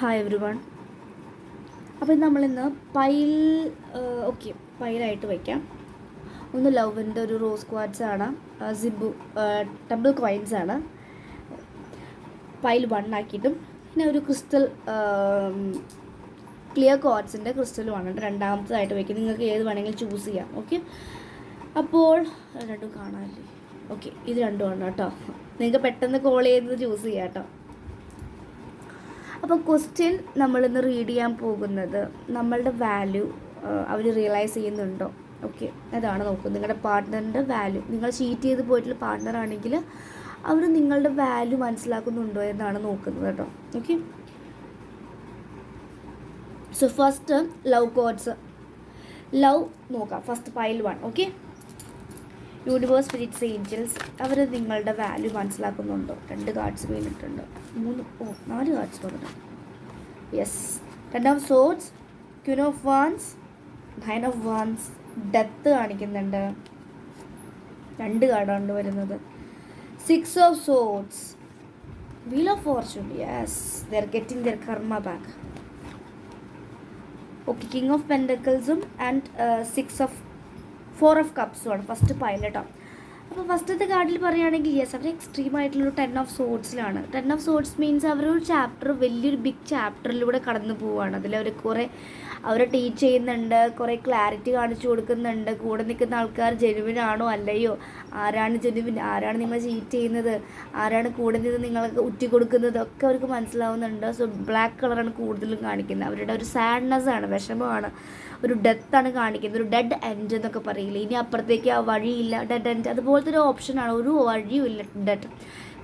Hi every one അപ്പോൾ നമ്മളിന്ന് pile okay പൈലായിട്ട് വയ്ക്കാം ഒന്ന് ലവിന്റെ ഒരു റോസ് ക്വാഡ്സ് ആണ് സിബു ടെമ്പിൾ ക്വൈൻസ് ആണ്. പൈൽ വൺ ആക്കിയിട്ടും പിന്നെ ഒരു ക്രിസ്റ്റൽ ക്ലിയർ ക്വാഡ്സിന്റെ ക്രിസ്റ്റലുമാണ് രണ്ടാമത്തതായിട്ട് വയ്ക്കും നിങ്ങൾക്ക് ഏത് വേണമെങ്കിലും ചൂസ് ചെയ്യാം ഓക്കെ അപ്പോൾ രണ്ടും കാണാമല്ലേ ഓക്കെ ഇത് രണ്ടുമാണ് കേട്ടോ. നിങ്ങൾക്ക് പെട്ടെന്ന് കോൾ ചെയ്ത് ചൂസ് ചെയ്യാം കേട്ടോ. അപ്പോൾ ക്വസ്റ്റ്യൻ നമ്മളിന്ന് റീഡ് ചെയ്യാൻ പോകുന്നത് നമ്മളുടെ വാല്യൂ അവർ റിയലൈസ് ചെയ്യുന്നുണ്ടോ? ഓക്കെ അതാണ് നോക്കുക നിങ്ങളുടെ പാർട്ട്ണറിന്റെ വാല്യൂ നിങ്ങൾ ചീറ്റ് ചെയ്ത് പോയിട്ടുള്ള പാർട്ട്ണർ ആണെങ്കിൽ അവർ നിങ്ങളുടെ വാല്യൂ മനസ്സിലാക്കുന്നുണ്ടോ എന്നാണ് നോക്കുന്നത് കേട്ടോ. Okay so first love cards love നോക്കാം. First pile one okay universe spirits angels അവർ നിങ്ങളുടെ വാല്യൂ മനസ്സിലാക്കുന്നുണ്ടോ? രണ്ട് കാർഡ്സ് വീണിട്ടുണ്ട്? മൂന്ന് ഓ നാല് കാർഡ്സ് വന്നിട്ടുണ്ട് yes ten of swords queen of wands nine of wands death കാണിക്കുന്നുണ്ട്. രണ്ട് കാർഡാണ് വരുന്നത്. Six of swords wheel of fortune yes they're getting their karma back okay king of പെൻഡക്കിൾസും and six of four of കപ്സും ആണ് first pilot അപ്പോൾ ഫസ്റ്റത്തെ കാർഡിൽ പറയുകയാണെങ്കിൽ yes അവർ എക്സ്ട്രീം ആയിട്ടുള്ള ടെൻ ഓഫ് സോർട്സിലാണ് ടെൻ ഓഫ് സോർട്സ് മീൻസ് അവരൊരു ചാപ്റ്റർ വലിയൊരു ബിഗ് ചാപ്റ്ററിലൂടെ കടന്നു പോവുകയാണ്. അതിൽ അവർ കുറേ അവരെ ടീച്ച് ചെയ്യുന്നുണ്ട് കുറേ ക്ലാരിറ്റി കാണിച്ചു കൊടുക്കുന്നുണ്ട്. കൂടെ നിൽക്കുന്ന ആൾക്കാർ ജെനുവിൻ ആണോ അല്ലയോ? ആരാണ് ജെനുവിൻ ആരാണ് നിങ്ങൾ ചീറ്റ് ചെയ്യുന്നത്? ആരാണ് കൂടെ നിന്ന് നിങ്ങൾക്ക് ഉറ്റി കൊടുക്കുന്നത്? ഒക്കെ അവർക്ക് മനസ്സിലാവുന്നുണ്ട്. സോ ബ്ലാക്ക് കളറാണ് കൂടുതലും കാണിക്കുന്നത്. അവരുടെ ഒരു സാഡ്നെസ് ആണ് വിഷമമാണ്. ഒരു ഡെത്താണ് കാണിക്കുന്നത്. ഒരു ഡെഡ് എൻഡ് എന്നൊക്കെ പറയില്ല? ഇനി അപ്പുറത്തേക്ക് ആ വഴിയില്ല. ഡെഡ് എൻഡ് അതുപോലത്തെ ഒരു ഓപ്ഷനാണ് ഒരു വഴിയും ഇല്ല ഡെഡ്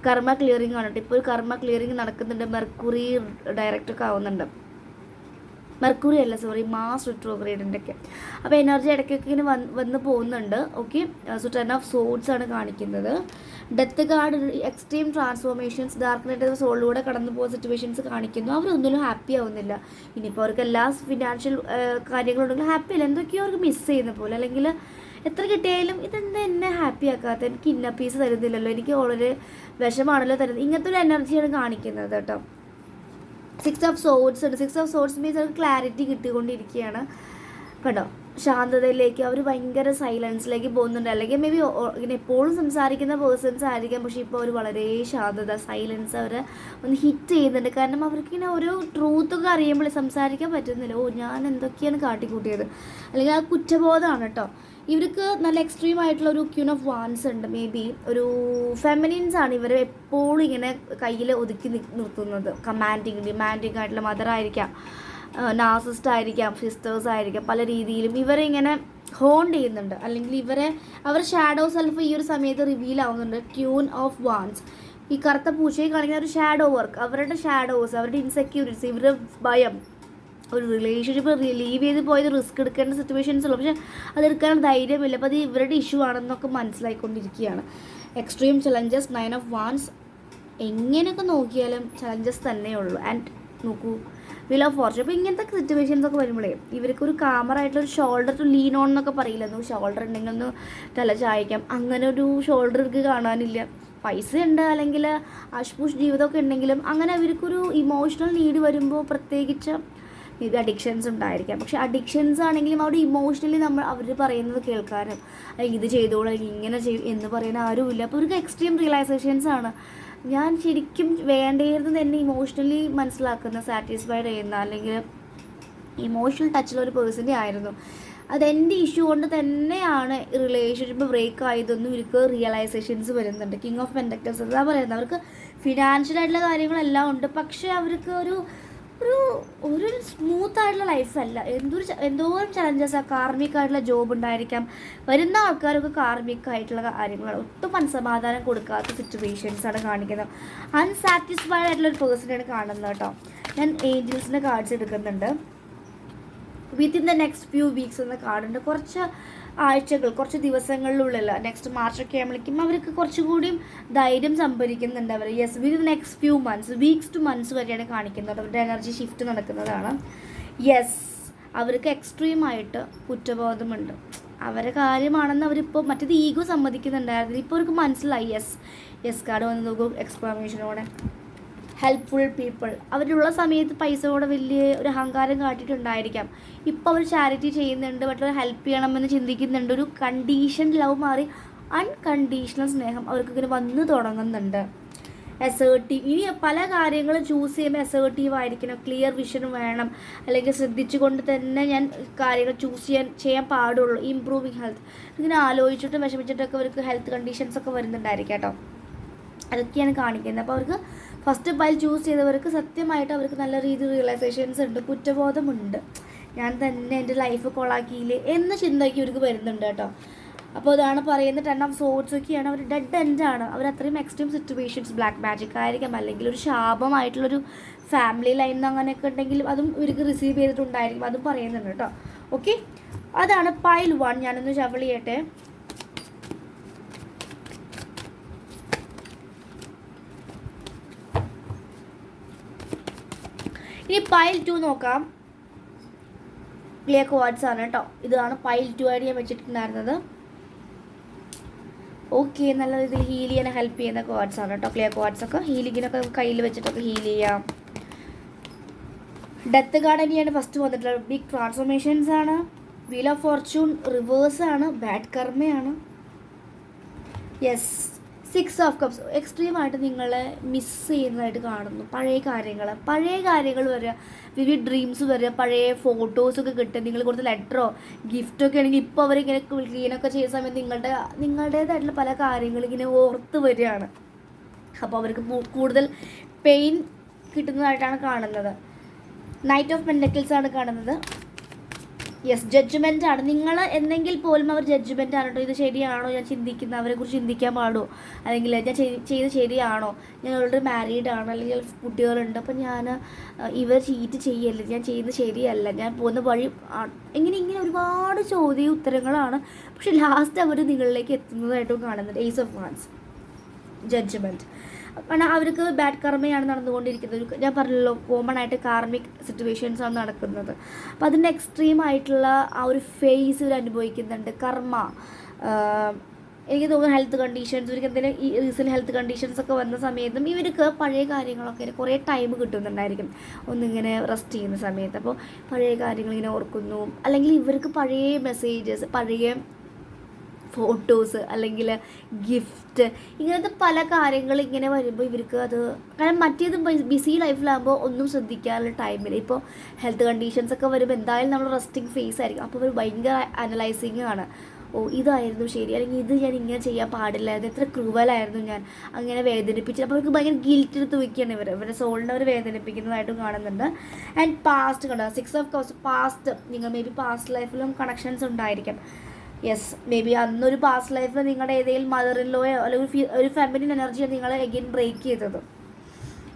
കർമ്മ ക്ലിയറിംഗ് ആണ് ഇപ്പോൾ ഒരു കർമ്മ ക്ലിയറിംഗ് നടക്കുന്നുണ്ട്. മെർക്കുറി ഡയറക്റ്റൊക്കെ ആവുന്നുണ്ട്. മെർക്കുറി അല്ല സോറി മാസ് റിട്രോഗ്രേഡിന്റെ ഒക്കെ അപ്പോൾ എനർജി ഇടയ്ക്കൊക്കെ ഇങ്ങനെ വന്ന് വന്ന് പോകുന്നുണ്ട്. Okay so ten of swords ആണ് കാണിക്കുന്നത്. Death card extreme transformations dark night of സോളിലൂടെ കടന്നു പോകുന്ന സിറ്റുവേഷൻസ് കാണിക്കുന്നു. അവരൊന്നിലും ഹാപ്പി ആവുന്നില്ല. ഇനിയിപ്പോൾ അവർക്ക് എല്ലാ ഫിനാൻഷ്യൽ കാര്യങ്ങളുണ്ടെങ്കിലും ഹാപ്പി അല്ല. എന്തൊക്കെയോ അവർക്ക് മിസ് ചെയ്യുന്ന പോലെ. അല്ലെങ്കിൽ എത്ര കിട്ടിയാലും ഇതെന്താ എന്നെ ഹാപ്പി ആക്കാത്ത? എനിക്ക് ഇന്ന പീസ് തരുന്നില്ലല്ലോ. എനിക്ക് വളരെ വിഷമാണല്ലോ തരുന്നത്. ഇങ്ങനത്തെ ഒരു എനർജിയാണ് കാണിക്കുന്നത് കേട്ടോ. സിക്സ് ഓഫ് സോഡ്സ് ഉണ്ട്. സിക്സ് ഓഫ് സോഡ്സ് മീൻസ് അവർക്ക് ക്ലാരിറ്റി കിട്ടിക്കൊണ്ടിരിക്കുകയാണ്. കേട്ടോ ശാന്തതയിലേക്ക് അവർ ഭയങ്കര സൈലൻസിലേക്ക് പോകുന്നുണ്ട്. അല്ലെങ്കിൽ മേ ബി ഇങ്ങനെ എപ്പോഴും സംസാരിക്കുന്ന പേഴ്സൺസ് ആയിരിക്കാം. പക്ഷേ ഇപ്പോൾ അവർ വളരെ ശാന്തത സൈലൻസ് അവർ ഒന്ന് ഹിറ്റ് ചെയ്യുന്നുണ്ട്. കാരണം അവർക്ക് ഇങ്ങനെ ഓരോ ട്രൂത്തൊക്കെ അറിയുമ്പോൾ സംസാരിക്കാൻ പറ്റുന്നില്ല. ഓ ഞാൻ എന്തൊക്കെയാണ് കാട്ടിക്കൂട്ടിയത്? അല്ലെങ്കിൽ ആ കുറ്റബോധമാണ് കേട്ടോ. ഇവർക്ക് നല്ല എക്സ്ട്രീം ആയിട്ടുള്ള ഒരു ക്യൂൺ ഓഫ് വാൻസ് ഉണ്ട് മേ ബി ഒരു ഫെമിനിൻസ് ആണ് ഇവരെ എപ്പോഴും ഇങ്ങനെ കയ്യിൽ ഒതുക്കി നിർത്തുന്നത്. കമാൻഡിങ് ഡിമാൻഡിങ് ആയിട്ടുള്ള മദർ ആയിരിക്കാം നാസിസ്റ്റ് ആയിരിക്കാം സിസ്റ്റേഴ്സ് ആയിരിക്കാം പല രീതിയിലും ഇവരെ ഇങ്ങനെ ഹോണ്ട് ചെയ്യുന്നുണ്ട്. അല്ലെങ്കിൽ ഇവരെ അവർ ഷാഡോ സെൽഫ് ഈ ഒരു സമയത്ത് റിവീൽ ആവുന്നുണ്ട്. ക്യൂൺ ഓഫ് വാൻസ് ഈ കറുത്ത പൂച്ചയെ കാണിക്കുന്ന ഒരു ഷാഡോ വർക്ക് അവരുടെ ഷാഡോസ് അവരുടെ ഇൻസെക്യൂരിറ്റീസ് ഇവരുടെ ഭയം ഒരു റിലേഷൻഷിപ്പ് റിലീവ് ചെയ്ത് പോയത് റിസ്ക് എടുക്കേണ്ട സിറ്റുവേഷൻസ് ഉള്ളു. പക്ഷേ അതെടുക്കാൻ ധൈര്യമില്ല. അപ്പോൾ അത് ഇവരുടെ ഇഷ്യൂ ആണെന്നൊക്കെ മനസ്സിലായിക്കൊണ്ടിരിക്കുകയാണ്. Extreme challenges nine of wands എങ്ങനെയൊക്കെ നോക്കിയാലും ചലഞ്ചസ് തന്നെയുള്ളൂ ആൻഡ് നോക്കൂ വിൽ ഓഫ് ഫോർച്യൂൺ അപ്പോൾ ഇങ്ങനത്തെ സിറ്റുവേഷൻസ് ഒക്കെ വരുമ്പോഴേ ഇവർക്ക് ഒരു കാമറായിട്ടുള്ള ഒരു ഷോൾഡർ ടു ലീൻ ഓൺ എന്നൊക്കെ പറയില്ല? ഒന്ന് ഷോൾഡർ ഉണ്ടെങ്കിൽ ഒന്ന് തല ചായക്കാം. അങ്ങനെ ഒരു ഷോൾഡർ ഇവർക്ക് കാണാനില്ല. പൈസ ഉണ്ട് അല്ലെങ്കിൽ അഷ്പുഷ് ജീവിതമൊക്കെ ഉണ്ടെങ്കിലും അങ്ങനെ ഇവർക്കൊരു ഇമോഷണൽ നീഡ് വരുമ്പോൾ പ്രത്യേകിച്ച് മേ ബി അഡിക്ഷൻസ് ഉണ്ടായിരിക്കാം. പക്ഷെ അഡിക്ഷൻസ് ആണെങ്കിലും അവിടെ ഇമോഷണലി നമ്മൾ അവർ പറയുന്നത് കേൾക്കാനും അല്ലെങ്കിൽ ഇത് ചെയ്തോളൂ അല്ലെങ്കിൽ ഇങ്ങനെ ചെയ്യും എന്ന് പറയാൻ ആരുമില്ല. അപ്പോൾ അവർക്ക് എക്സ്ട്രീം റിയലൈസേഷൻസ് ആണ്. ഞാൻ ശരിക്കും വേണ്ടിയിരുന്നത് എന്നെ ഇമോഷണലി മനസ്സിലാക്കുന്ന സാറ്റിസ്ഫൈഡ് ചെയ്യുന്ന അല്ലെങ്കിൽ ഇമോഷണൽ ടച്ചുള്ള ഒരു പേഴ്സന്റെ ആയിരുന്നു. അതെന്റെ ഇഷ്യൂ കൊണ്ട് തന്നെയാണ് റിലേഷൻഷിപ്പ് ബ്രേക്ക് ആയതൊന്നും ഇവർക്ക് റിയലൈസേഷൻസ് വരുന്നുണ്ട്. കിങ് ഓഫ് പെൻഡക്ടേഴ്സ് അതാ പറയുന്നത്. അവർക്ക് ഫിനാൻഷ്യൽ ആയിട്ടുള്ള കാര്യങ്ങളെല്ലാം ഉണ്ട്. പക്ഷേ അവർക്ക് ഒരു ഒരു ഒരു സ്മൂത്ത് ആയിട്ടുള്ള ലൈഫല്ല എന്തൊരു എന്തോരം ചലഞ്ചസ് ആ. കാർമിക് ആയിട്ടുള്ള ജോബ് ഉണ്ടായിരിക്കാം. വരുന്ന ആൾക്കാരൊക്കെ കാർമിക് ആയിട്ടുള്ള കാര്യങ്ങളാണ്. ഒട്ടും മനസമാധാനം കൊടുക്കാത്ത സിറ്റുവേഷൻസാണ് കാണിക്കുന്നത്. അൺസാറ്റിസ്ഫൈഡ് ആയിട്ടുള്ള ഒരു പേഴ്സണാണ് കാണുന്നത് കേട്ടോ. ഞാൻ ഏഞ്ചൽസിന്റെ കാർഡ്സ് എടുക്കുന്നുണ്ട്. Within the next few weeks എന്ന കാർഡുണ്ട് കുറച്ച് ആഴ്ചകൾ കുറച്ച് ദിവസങ്ങളിലുള്ള നെക്സ്റ്റ് മാർച്ച് മാർച്ചൊക്കെ ആകുമ്പോഴേക്കും അവർക്ക് കുറച്ചുകൂടിയും ധൈര്യം സംഭരിക്കുന്നുണ്ട് അവർ. Yes within next few months weeks two months വരെയാണ് കാണിക്കുന്നത്. അവരുടെ എനർജി ഷിഫ്റ്റ് നടക്കുന്നതാണ്. യെസ് അവർക്ക് എക്സ്ട്രീമായിട്ട് കുറ്റബോധമുണ്ട്. അവരെ കാര്യമാണെന്ന് അവരിപ്പോൾ മറ്റേത് ഈഗോ സമ്മതിക്കുന്നുണ്ടായിരുന്നു ഇപ്പോൾ അവർക്ക് മനസ്സിലായി. യെസ് യെസ് കാർഡ് വന്ന് നോക്കൂ. എക്സ്പ്ലമേഷനോടെ ഹെൽപ്ഫുൾ പീപ്പിൾ അവരുള്ള സമയത്ത് പൈസ കൂടെ വലിയ ഒരു അഹങ്കാരം കാട്ടിയിട്ടുണ്ടായിരിക്കാം. ഇപ്പോൾ അവർ ചാരിറ്റി ചെയ്യുന്നുണ്ട് മറ്റുള്ളവർ ഹെൽപ്പ് ചെയ്യണമെന്ന് ചിന്തിക്കുന്നുണ്ട്. ഒരു കണ്ടീഷൻ ലവ് മാറി അൺകണ്ടീഷണൽ സ്നേഹം അവർക്ക് ഇങ്ങനെ വന്നു തുടങ്ങുന്നുണ്ട്. അസേർട്ടീവ് ഇനി പല കാര്യങ്ങളും ചൂസ് ചെയ്യുമ്പോൾ അസേർട്ടീവ് ആയിരിക്കണം. ക്ലിയർ വിഷൻ വേണം. അല്ലെങ്കിൽ ശ്രദ്ധിച്ചുകൊണ്ട് തന്നെ ഞാൻ കാര്യങ്ങൾ ചൂസ് ചെയ്യാൻ ചെയ്യാൻ പാടുള്ളൂ. ഇമ്പ്രൂവിങ് ഹെൽത്ത് ഇങ്ങനെ ആലോചിച്ചിട്ടും വിഷമിച്ചിട്ടൊക്കെ അവർക്ക് ഹെൽത്ത് കണ്ടീഷൻസ് ഒക്കെ വരുന്നുണ്ടായിരിക്കാം കേട്ടോ. അതൊക്കെയാണ് കാണിക്കുന്നത്. അപ്പോൾ അവർക്ക് ഫസ്റ്റ് പൈൽ ചൂസ് ചെയ്തവർക്ക് സത്യമായിട്ട് അവർക്ക് നല്ല രീതിയിൽ റിയലൈസേഷൻസ് ഉണ്ട് കുറ്റബോധമുണ്ട്. ഞാൻ തന്നെ എന്റെ ലൈഫ് കൊളാക്കിയില്ലേ എന്ന് ചിന്തയ്ക്ക് ഇവർക്ക് വരുന്നുണ്ട് കേട്ടോ. അപ്പോൾ അതാണ് പറയുന്നത് ടെൻ ഓഫ് സോർട്സ് ഒക്കെയാണ് അവർ ഡെഡ് എൻഡാണ് അവർ അത്രയും എക്സ്ട്രീം സിറ്റുവേഷൻസ് ബ്ലാക്ക് മാജിക് ആയിരിക്കാം അല്ലെങ്കിൽ ഒരു ശാപമായിട്ടുള്ളൊരു ഫാമിലി ലൈൻ അങ്ങനെയൊക്കെ ഉണ്ടെങ്കിൽ അതും ഇവർക്ക് റിസീവ് ചെയ്തിട്ടുണ്ടായിരിക്കും അതും പറയുന്നുണ്ട് കേട്ടോ. ഓക്കെ അതാണ് പൈൽ വൺ ഞാനൊന്ന് ഷവൾ ചെയ്യട്ടെ. ഇനി പൈൽ ടു നോക്കാം. ക്ലിയർ വാട്സ് ആണ് കേട്ടോ. ഇതാണ് പൈൽ ടു ആയിട്ട് ഞാൻ വെച്ചിട്ടുണ്ടായിരുന്നത്. ഓക്കെ നല്ല രീതിയിൽ ഹീൽ ചെയ്യാൻ ഹെൽപ്പ് ചെയ്യുന്ന കോഡ്സ് ആണ് കേട്ടോ. ക്ലിയർ കോഡ്സ് ഒക്കെ. ഹീലിങ്ങിനൊക്കെ കയ്യിൽ വെച്ചിട്ടൊക്കെ ഹീൽ ചെയ്യാം. ഡെത്ത് ഗാർഡൻ തന്നെയാണ് ഫസ്റ്റ് വന്നിട്ടുള്ളത്. ബിഗ് ട്രാൻസ്ഫോർമേഷൻസ് ആണ്. വീൽ ഓഫ് ഫോർച്യൂൺ റിവേഴ്സ് ആണ്. ബാഡ് കർമ്മയാണ് യെസ് സിക്സ് ഓഫ് കപ്സ് എക്സ്ട്രീമായിട്ട് നിങ്ങളെ മിസ് ചെയ്യുന്നതായിട്ട് കാണുന്നു. പഴയ കാര്യങ്ങൾ പഴയ കാര്യങ്ങൾ വരിക വിവിധ ഡ്രീംസ് വരിക പഴയ ഫോട്ടോസൊക്കെ കിട്ടുക നിങ്ങൾ കൊടുത്ത ലെറ്ററോ ഗിഫ്റ്റോ ഒക്കെ ആണെങ്കിൽ ഇപ്പോൾ അവരിങ്ങനെ ക്ലീനൊക്കെ ചെയ്യുന്ന സമയത്ത് നിങ്ങളുടെ നിങ്ങളുടേതായിട്ടുള്ള പല കാര്യങ്ങളും ഇങ്ങനെ ഓർത്ത് വരികയാണ്. അപ്പോൾ അവർക്ക് കൂടുതൽ പെയിൻ കിട്ടുന്നതായിട്ടാണ് കാണുന്നത്. നൈറ്റ് ഓഫ് പെൻഡക്കിൾസ് ആണ് കാണുന്നത്. യെസ് ജഡ്ജ്മെന്റ് ആണ്. നിങ്ങൾ എന്നെങ്കിൽ പോലും അവർ ജഡ്ജ്മെന്റ് ആണ് കേട്ടോ ഇത് ശരിയാണോ? ഞാൻ ചിന്തിക്കുന്ന അവരെ കുറിച്ച് ചിന്തിക്കാൻ പാടുമോ അല്ലെങ്കിൽ ഞാൻ ചെയ്- ചെയ്ത് ശരിയാണോ? ഞാൻ ഓൾറെഡി മാരീഡ് ആണ്. അല്ലെങ്കിൽ കുട്ടികളുണ്ട്. അപ്പം ഞാൻ ഇവർ ചീറ്റ് ചെയ്യല്ല? ഞാൻ ചെയ്യുന്നത് ശരിയല്ല. ഞാൻ പോകുന്ന വഴി ഇങ്ങനെ ഇങ്ങനെ ഒരുപാട് ചോദ്യ ഉത്തരങ്ങളാണ്. പക്ഷെ ലാസ്റ്റ് അവർ നിങ്ങളിലേക്ക് എത്തുന്നതായിട്ടും കാണുന്നുണ്ട്. ഏസ് ഓഫ് വാൻസ് ജഡ്ജ്മെന്റ് കാരണം അവർക്ക് ബാഡ് കർമ്മയാണ് നടന്നുകൊണ്ടിരിക്കുന്നത്. ഞാൻ പറഞ്ഞല്ലോ കോമൺ ആയിട്ട് കാർമിക് സിറ്റുവേഷൻസ് ആണ് നടക്കുന്നത്. അപ്പോൾ അതിന്റെ എക്സ്ട്രീം ആയിട്ടുള്ള ആ ഒരു ഫേസ് ഇവർ അനുഭവിക്കുന്നുണ്ട്. കർമ്മ. എനിക്ക് തോന്നുന്നു ഹെൽത്ത് കണ്ടീഷൻസ് ഇവർക്ക് എന്തെങ്കിലും ഈ റീസെന്റ് ഹെൽത്ത് കണ്ടീഷൻസ് ഒക്കെ വന്ന സമയത്തും ഇവർക്ക് പഴയ കാര്യങ്ങളൊക്കെ കുറേ ടൈം കിട്ടുന്നുണ്ടായിരിക്കും. ഒന്നിങ്ങനെ റെസ്റ്റ് ചെയ്യുന്ന സമയത്ത്. അപ്പോൾ പഴയ കാര്യങ്ങൾ ഇങ്ങനെ ഓർക്കുന്നു. അല്ലെങ്കിൽ ഇവർക്ക് പഴയ മെസ്സേജസ് പഴയ ഫോട്ടോസ് അല്ലെങ്കിൽ ഗിഫ്റ്റ് ഇങ്ങനത്തെ പല കാര്യങ്ങൾ ഇങ്ങനെ വരുമ്പോൾ ഇവർക്ക് അത് കാരണം മറ്റേത് ബിസി ലൈഫിലാകുമ്പോൾ ഒന്നും ശ്രദ്ധിക്കാനുള്ള ടൈമില്ല ഇപ്പോൾ ഹെൽത്ത് കണ്ടീഷൻസ് ഒക്കെ വരുമ്പോൾ എന്തായാലും നമ്മൾ റെസ്റ്റിംഗ് ഫേസ് ആയിരിക്കും. അപ്പോൾ അവർ ഭയങ്കര അനലൈസിങ് ആണ്. ഓ ഇതായിരുന്നു ശരി. അല്ലെങ്കിൽ ഇത് ഞാൻ ഇങ്ങനെ ചെയ്യാൻ പാടില്ലായിരുന്നു എത്ര ക്രൂവലായിരുന്നു ഞാൻ. അങ്ങനെ വേദനിപ്പിച്ചു അപ്പോൾ അവർക്ക് ഭയങ്കര ഗിൽറ്റ് എടുത്ത് വയ്ക്കുകയാണ് ഇവർ. ഇവരുടെ സോളിനെ അവർ വേദനിപ്പിക്കുന്നതായിട്ടും കാണുന്നുണ്ട്. ആൻഡ് പാസ്റ്റ് കണ്ടോ? സിക്സ് ഓഫ് കോഴ്സ് പാസ്റ്റ് നിങ്ങൾ മേ ബി പാസ്റ്റ് ലൈഫിലും കണക്ഷൻസ് ഉണ്ടായിരിക്കാം. യെസ് മേ ബി അന്നൊരു പാസ്റ്റ് ലൈഫിൽ നിങ്ങളുടെ ഏതെങ്കിലും മദറിലോയോ അല്ലെങ്കിൽ ഒരു അല്ലെങ്കിൽ ഒരു ഫെമിനിൻ എനർജിയോ നിങ്ങളെ എഗെയിൻ ബ്രേക്ക് ചെയ്തത്.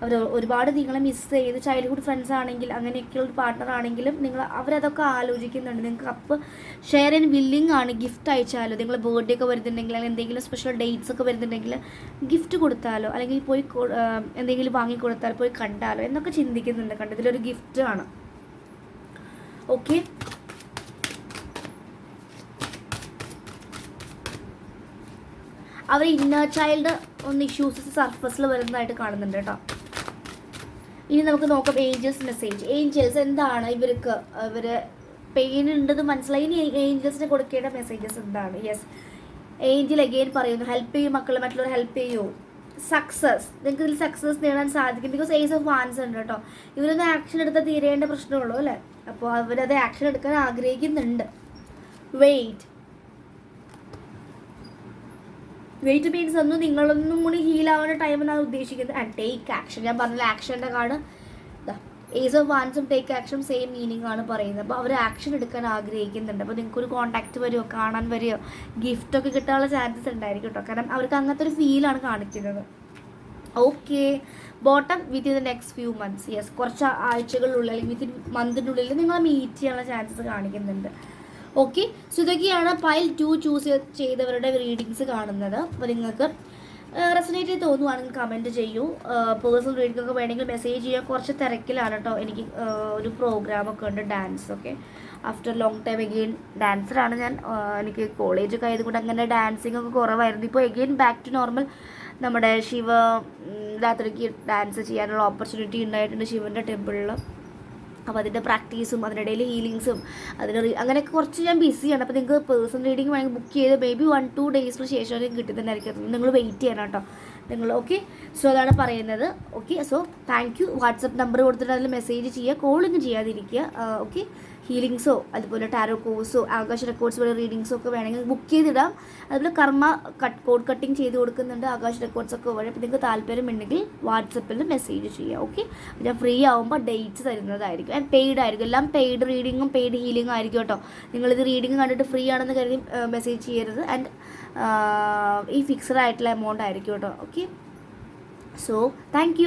അവർ ഒരുപാട് നിങ്ങളെ മിസ് ചെയ്ത് ചൈൽഡ്ഹുഡ് ഫ്രണ്ട്സ് ആണെങ്കിൽ അങ്ങനെയൊക്കെയുള്ള ഒരു പാർട്ട്ണർ ആണെങ്കിലും നിങ്ങൾ അവരതൊക്കെ ആലോചിക്കുന്നുണ്ട്. നിങ്ങൾക്ക് അപ്പ് ഷെയർ ആൻഡ് വില്ലിംഗ് ആണ് ഗിഫ്റ്റ് അയച്ചാലോ? നിങ്ങൾ ബർത്ത്ഡേ ഒക്കെ വരുന്നുണ്ടെങ്കിൽ അല്ലെങ്കിൽ എന്തെങ്കിലും സ്പെഷ്യൽ ഡേറ്റ്സ് ഒക്കെ വരുന്നുണ്ടെങ്കിൽ ഗിഫ്റ്റ് കൊടുത്താലോ? അല്ലെങ്കിൽ പോയി എന്തെങ്കിലും വാങ്ങി കൊടുത്താൽ പോയി കണ്ടാലോ? എന്നൊക്കെ ചിന്തിക്കുന്നുണ്ട്. കണ്ടതിലൊരു ഗിഫ്റ്റ് ആണ്. ഓക്കെ അവർ ഇന്നർ ചൈൽഡ് ഒന്ന് ഇഷ്യൂസ് സർഫസിൽ വരുന്നതായിട്ട് കാണുന്നുണ്ട് കേട്ടോ. ഇനി നമുക്ക് നോക്കാം ഏഞ്ചൽസ് മെസ്സേജ് ഏഞ്ചൽസ് എന്താണ് ഇവർക്ക്? ഇവർ പെയിൻ ഉണ്ടെന്ന് മനസ്സിലായി. ഇനി ഏഞ്ചൽസിന് കൊടുക്കേണ്ട മെസ്സേജസ് എന്താണ്? യെസ് ഏഞ്ചൽ അഗെയിൻ പറയുന്നു ഹെൽപ്പ് ചെയ്യും മക്കളെ മറ്റുള്ളവർ ഹെൽപ്പ് ചെയ്യൂ. സക്സസ് നിങ്ങൾക്ക് ഇതിൽ സക്സസ് നേടാൻ സാധിക്കും. ബിക്കോസ് ഏസ് ഓഫ് വാൻസ് ഉണ്ട് കേട്ടോ. ഇവരൊന്ന് ആക്ഷൻ എടുത്താൽ തീരേണ്ട പ്രശ്നമുള്ളൂ അല്ലേ? അപ്പോൾ അവരത് ആക്ഷൻ എടുക്കാൻ ആഗ്രഹിക്കുന്നുണ്ട്. വെയിറ്റ് വെയിറ്റ് മീൻസ് ഒന്നും നിങ്ങളൊന്നും കൂടി ഹീൽ ആവുന്ന ടൈം എന്നാണ് ഉദ്ദേശിക്കുന്നത്. ആൻഡ് ടേക്ക് ആക്ഷൻ ഞാൻ പറഞ്ഞ ആക്ഷന്റെ കാർഡ്. ഏസ് ഓഫ് വാൻസും ടേക്ക് ആക്ഷൻ സെയിം മീനിങ് ആണ് പറയുന്നത്. അപ്പോൾ അവർ ആക്ഷൻ എടുക്കാൻ ആഗ്രഹിക്കുന്നുണ്ട്. അപ്പോൾ നിങ്ങൾക്ക് ഒരു കോൺടാക്റ്റ് വരുമോ കാണാൻ വരുമോ ഗിഫ്റ്റൊക്കെ കിട്ടാനുള്ള ചാൻസസ് ഉണ്ടായിരിക്കും കേട്ടോ കാരണം അവർക്ക് അങ്ങനത്തെ ഒരു ഫീലാണ് കാണിക്കുന്നത്. Okay bottom within the next few months yes കുറച്ച് ആഴ്ചകളിലുള്ളിൽ അല്ലെങ്കിൽ വിത്തിൻ ഉള്ളിൽ നിങ്ങളെ മീറ്റ് ചെയ്യാനുള്ള ചാൻസസ് കാണിക്കുന്നുണ്ട്. ഓക്കെ സോ ഇതൊക്കെയാണ് പൈൽ ടു ചൂസ് ചെയ്തവരുടെ റീഡിങ്സ് കാണുന്നത്. അപ്പോൾ നിങ്ങൾക്ക് റെസനേറ്റ് തോന്നുവാണെങ്കിൽ കമന്റ് ചെയ്യൂ. പേഴ്സണൽ റീഡിംഗ് ഒക്കെ വേണമെങ്കിൽ മെസ്സേജ് ചെയ്യുക കുറച്ച് തിരക്കിലാണ് കേട്ടോ എനിക്ക് ഒരു പ്രോഗ്രാമൊക്കെ ഉണ്ട് ഡാൻസ് ഒക്കെ. ആഫ്റ്റർ ലോങ് ടൈം എഗെയിൻ ഡാൻസറാണ് ഞാൻ. എനിക്ക് കോളേജൊക്കെ ആയതുകൊണ്ട് അങ്ങനെ ഡാൻസിങ് ഒക്കെ കുറവായിരുന്നു. ഇപ്പോൾ എഗെയിൻ ബാക്ക് ടു നോർമൽ നമ്മുടെ ശിവ രാത്രിക്ക് ഡാൻസ് ചെയ്യാനുള്ള ഓപ്പർച്യൂണിറ്റി ഉണ്ടായിട്ടുണ്ട് ശിവന്റെ ടെമ്പിളിൽ അപ്പോൾ അതിന്റെ പ്രാക്ടീസും അതിനിടയിൽ ഹീലിങ്സും അതിന് അങ്ങനെയൊക്കെ കുറച്ച് ഞാൻ ബിസിയാണ് അപ്പോൾ നിങ്ങൾക്ക് പേഴ്സണൽ റീഡിങ് വേണമെങ്കിൽ ബുക്ക് ചെയ്ത് മേ ബി വൺ ടു ഡേയ്സിന് ശേഷം കിട്ടുന്നുണ്ടായിരിക്കും. നിങ്ങൾ വെയിറ്റ് ചെയ്യണം കേട്ടോ. നിങ്ങൾ ഓക്കെ സോ അതാണ് പറയുന്നത്. Okay so thank you WhatsApp number കൊടുത്തിട്ട് അതിൽ മെസ്സേജ് ചെയ്യുക കോളിങ് ചെയ്യാതിരിക്കുക. ഓക്കെ ഹീലിങ്സോ അതുപോലെ ടാരോ കോഴ്സോ ആകാശ റെക്കോർഡ്സ് പോലെ റീഡിങ്സോ ഒക്കെ വേണമെങ്കിൽ ബുക്ക് ചെയ്തിടാം. അതുപോലെ കർമ്മ കട്ട് കോഡ് കട്ടിങ് ചെയ്ത് കൊടുക്കുന്നുണ്ട് ആകാശ റെക്കോർഡ്സ് ഒക്കെ വഴി. അപ്പോൾ നിങ്ങൾക്ക് താല്പര്യമുണ്ടെങ്കിൽ വാട്സപ്പിൽ മെസ്സേജ് ചെയ്യുക ഓക്കെ ഞാൻ ഫ്രീ ആവുമ്പോൾ ഡേറ്റ്സ് തരുന്നതായിരിക്കും. ആൻഡ് പെയ്ഡ് ആയിരിക്കും. എല്ലാം പെയ്ഡ് റീഡിങ്ങും പെയ്ഡ് ഹീലിംഗും ആയിരിക്കും കേട്ടോ. നിങ്ങളിത് റീഡിങ് കണ്ടിട്ട് ഫ്രീ ആണെന്ന് കരുതി മെസ്സേജ് ചെയ്യരുത്. ആൻഡ് ഈ ഫിക്സഡ് ആയിട്ടുള്ള എമൗണ്ട് ആയിരിക്കും കേട്ടോ ഓക്കെ സോ താങ്ക്